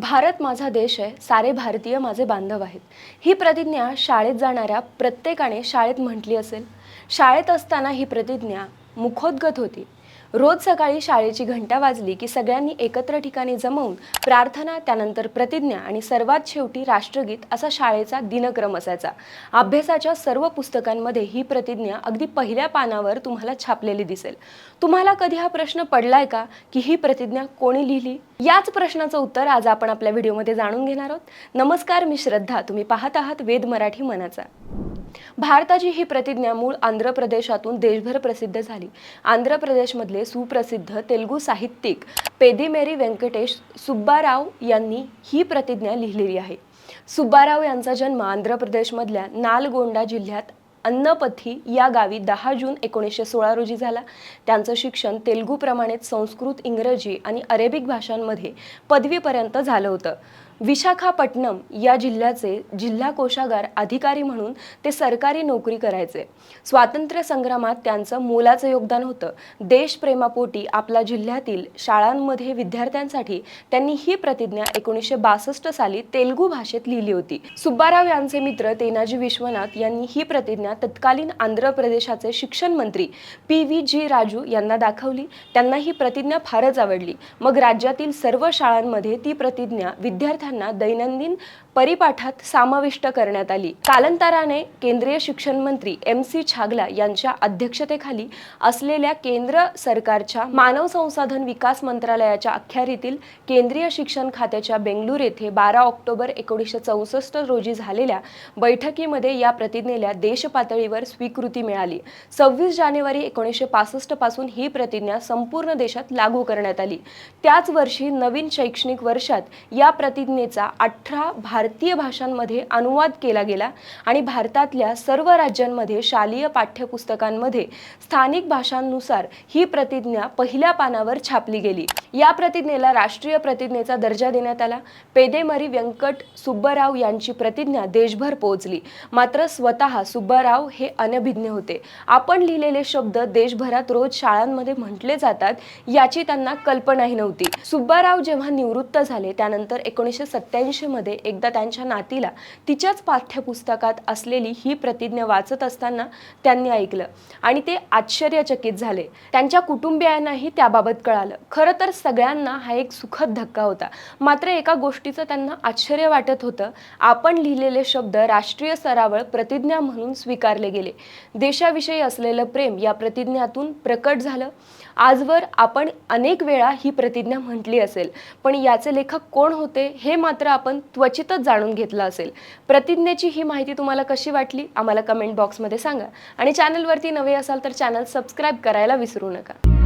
भारत माझा देश आहे सारे भारतीय माझे बांधव आहेत. ही प्रतिज्ञा शाळेत जाणाऱ्या प्रत्येकाने शाळेत म्हटली असेल. शाळेत असताना ही प्रतिज्ञा मुखोद्गत होती. रोज सकाळी शाळेची घंटा वाजली की सगळ्यांनी एकत्र ठिकाणी जमवून प्रार्थना त्यानंतर प्रतिज्ञा आणि सर्वात शेवटी राष्ट्रगीत असा शाळेचा दिनक्रम असायचा. अभ्यासाच्या सर्व पुस्तकांमध्ये ही प्रतिज्ञा अगदी पहिल्या पानावर तुम्हाला छापलेली दिसेल. तुम्हाला कधी हा प्रश्न पडलाय का की ही प्रतिज्ञा कोणी लिहिली? याच प्रश्नाचं उत्तर आज आपण आपल्या व्हिडिओमध्ये जाणून घेणार आहोत. नमस्कार मी श्रद्धा. तुम्ही पाहत आहात वेद मराठी मनाचा. भारताची ही प्रतिज्ञा मूळ आंध्र प्रदेशातून देशभर प्रसिद्ध झाली. आंध्र प्रदेशमधले सुप्रसिद्ध तेलुगू साहित्यिक पेदिमेरी व्यंकटेश सुब्बाराव यांनी ही प्रतिज्ञा लिहिलेली आहे. सुब्बाराव यांचा जन्म आंध्र प्रदेशमधल्या नालगोंडा जिल्ह्यात अन्नपथी या गावी दहा जून एकोणीसशे सोळा रोजी झाला. त्यांचं शिक्षण तेलुगूप्रमाणेच संस्कृत इंग्रजी आणि अरेबिक भाषांमध्ये पदवीपर्यंत झालं होतं. विशाखापट्टणम या जिल्ह्याचे जिल्हा कोशागार अधिकारी म्हणून ते सरकारी नोकरी करायचे. स्वातंत्र्य संग्रामात त्यांचं मोलाचं योगदान होतं. देशप्रेमापोटी आपल्या जिल्ह्यातील शाळांमध्ये विद्यार्थ्यांसाठी त्यांनी ही प्रतिज्ञा एकोणीसशे बासष्ट साली तेलुगू भाषेत लिहिली होती. सुब्बाराव यांचे मित्र तेनाजी विश्वनाथ यांनी ही प्रतिज्ञा तत्कालीन आंध्र प्रदेशाचे शिक्षण मंत्री पी व्ही जी राजू यांना दाखवली. त्यांना ही प्रतिज्ञा फारच आवडली. मग राज्यातील सर्व शाळांमध्ये ती प्रतिज्ञा विद्यार्थ्यांना दैनंदिन परिपाठात समाविष्ट करण्यात आली. कालांतराने केंद्रीय शिक्षण मंत्री एम सी छागला यांच्या अध्यक्षतेखाली असलेल्या केंद्र सरकारच्या मानव संसाधन विकास मंत्रालयाच्या अखत्यारीतील केंद्रीय शिक्षण खात्याच्या बेंगळूर येथे बारा ऑक्टोबर एकोणीसशे चौसष्ट रोजी झालेल्या बैठकीमध्ये या प्रतिज्ञेला देश पातळीवर स्वीकृती मिळाली. सव्वीस जानेवारी एकोणीसशे पासष्टपासून ही प्रतिज्ञा संपूर्ण देशात लागू करण्यात आली. त्याच वर्षी नवीन शैक्षणिक वर्षात या प्रतिज्ञे प्रतिज्ञेचा अठरा भारतीय भाषांमध्ये अनुवाद केला गेला आणि भारतातल्या सर्व राज्यांमध्ये शालेय पाठ्यपुस्तकांमध्ये स्थानिक भाषांनुसार ही प्रतिज्ञा पहिल्या पानावर छापली गेली. या प्रतिज्ञेला राष्ट्रीय प्रतिज्ञेचा दर्जा देण्यात आला. पेदेमरी व्यंकट सुब्बराव यांची प्रतिज्ञा देशभर पोहोचली. मात्र स्वतः सुब्बराव हे अनभिज्ञ होते. आपण लिहिलेले शब्द देशभरात रोज शाळांमध्ये म्हटले जातात याची त्यांना कल्पनाही नव्हती. सुब्बाराव जेव्हा निवृत्त झाले त्यानंतर एकोणीसशे सत्याऐंशीमध्ये एकदा त्यांच्या नातीला तिच्याच पाठ्यपुस्तकात असलेली ही प्रतिज्ञा वाचत असताना त्यांनी ऐकलं आणि ते आश्चर्यचकित झाले. त्यांच्या कुटुंबियांनाही त्याबाबत कळालं. खरं तर सगळ्यांना हा एक सुखद धक्का होता. मात्र एका गोष्टीचं त्यांना आश्चर्य वाटत होतं. आपण लिहिलेले शब्द राष्ट्रीय स्तरावर प्रतिज्ञा म्हणून स्वीकारले गेले. देशाविषयी असलेलं प्रेम या प्रतिज्ञातून प्रकट झालं. आजवर आपण अनेक वेळा ही प्रतिज्ञा म्हटली असेल. पण याचे लेखक कोण होते हे हे मात्र आपण त्वचितच जाणून घेतलं असेल. प्रतिज्ञेची ही माहिती तुम्हाला कशी वाटली आम्हाला कमेंट बॉक्समध्ये सांगा. आणि चॅनलवरती नवे असाल तर चॅनल सबस्क्राईब करायला विसरू नका.